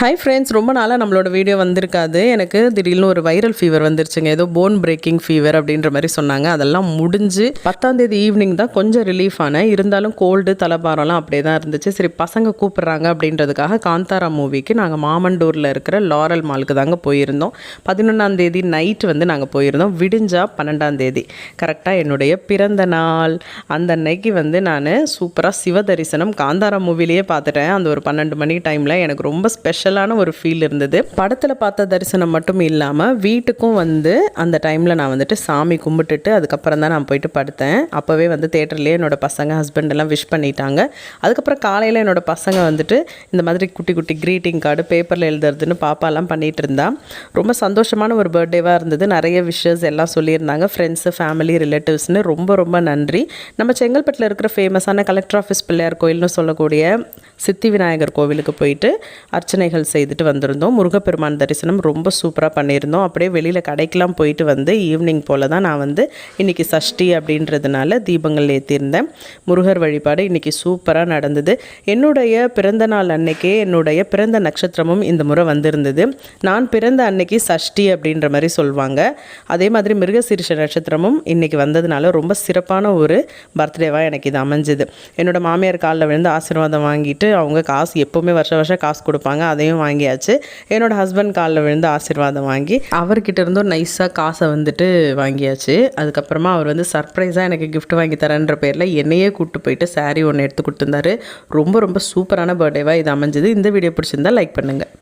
Hi friends ரொம்ப நாளாக நம்மளோட வீடியோ வந்திருக்காது. எனக்கு திடீர்னு ஒரு வைரல் ஃபீவர் வந்துருச்சுங்க. ஏதோ போன் பிரேக்கிங் ஃபீவர் அப்படின்ற மாதிரி சொன்னாங்க. அதெல்லாம் முடிஞ்சு பத்தாம் தேதி ஈவினிங் தான் கொஞ்சம் ரிலீஃப் ஆனேன். இருந்தாலும் கோல்டு தலைபாரம்லாம் அப்படியே தான் இருந்துச்சு. சரி பசங்க கூப்பிட்றாங்க அப்படின்றதுக்காக காந்தாரா மூவிக்கு நாங்கள் மாமண்டூரில் இருக்கிற லாரல் மாலுக்கு தாங்க போயிருந்தோம். பதினொன்றாம் தேதி நைட் வந்து நாங்கள் போயிருந்தோம். விடிஞ்சா பன்னெண்டாம் தேதி. கரெக்டாக என்னுடைய பிறந்த நாள். அந்த அன்னைக்கு வந்து நான் சூப்பராக சிவ தரிசனம் காந்தாரா மூவிலேயே பார்த்துட்டேன். அந்த ஒரு பன்னெண்டு மணி டைமில் எனக்கு ரொம்ப ஸ்பெஷல் ஸ்பெஷலான ஒரு ஃபீல் இருந்தது. படத்தில் பார்த்த தரிசனம் மட்டும் இல்லாமல் வீட்டுக்கும் வந்து அந்த டைமில் நான் வந்துட்டு சாமி கும்பிட்டுட்டு அதுக்கப்புறம் தான் நான் போயிட்டு படுத்தேன். அப்போவே வந்து தேட்டர்லேயே என்னோட பசங்க ஹஸ்பண்ட் எல்லாம் விஷ் பண்ணிட்டாங்க. அதுக்கப்புறம் காலையில் என்னோட பசங்க வந்துட்டு இந்த மாதிரி குட்டி குட்டி க்ரீட்டிங் கார்டு பேப்பரில் எழுதுறதுன்னு பாப்பாலாம் பண்ணிகிட்டு இருந்தா. ரொம்ப சந்தோஷமான ஒரு பர்த்டேவாக இருந்தது. நிறைய விஷஸ் எல்லாம் சொல்லியிருந்தாங்க. ஃப்ரெண்ட்ஸு ஃபேமிலி ரிலேட்டிவ்ஸ்னு ரொம்ப ரொம்ப நன்றி. நம்ம செங்கல்பட்டில் இருக்கிற ஃபேமஸான கலெக்டர் ஆஃபீஸ் பிள்ளையார் கோயில்னு சொல்லக்கூடிய சித்தி விநாயகர் கோவிலுக்கு போயிட்டு அர்ச்சனைகள் செய்துட்டு வந்திருந்தோம். முருகப்பெருமான் தரிசனம் ரொம்ப சூப்பராக பண்ணியிருந்தோம். அப்படியே வெளியில் கடைக்கெலாம் போயிட்டு வந்து ஈவினிங் போல் தான் நான் வந்து இன்றைக்கி சஷ்டி அப்படின்றதுனால தீபங்கள் ஏற்றியிருந்தேன் முருகர் வழிபாடு இன்றைக்கி சூப்பராக நடந்தது. என்னுடைய பிறந்த நாள் அன்னைக்கே என்னுடைய பிறந்த நட்சத்திரமும் இந்த முறை வந்திருந்தது. நான் பிறந்த அன்னைக்கு சஷ்டி அப்படின்ற மாதிரி சொல்லுவாங்க அதே மாதிரி மிருகசீரிஷ நட்சத்திரமும் இன்றைக்கி வந்ததுனால ரொம்ப சிறப்பான ஒரு பர்த்டேவாக எனக்கு இது அமைஞ்சுது. என்னோட மாமியார் காலில் விழுந்து ஆசீர்வாதம் வாங்கிட்டு அவங்க காசு எப்போவுமே வருஷம் வருஷம் காசு கொடுப்பாங்க. அதையும் வாங்கியாச்சு. என்னோட ஹஸ்பண்ட் காலில் விழுந்து ஆசீர்வாதம் வாங்கி அவர்கிட்ட இருந்தும் நைஸாக காசை வந்துட்டு வாங்கியாச்சு. அதுக்கப்புறமா அவர் வந்து சர்ப்ரைஸாக எனக்கு கிஃப்ட் வாங்கி தரேன்ற பேரில் என்னையே கூப்பிட்டு போயிட்டு சாரீ ஒன்று எடுத்து கொடுத்துருந்தாரு. ரொம்ப ரொம்ப சூப்பரான பர்த்டேவாக இது அமைஞ்சது. இந்த வீடியோ பிடிச்சிருந்தா லைக் பண்ணுங்கள்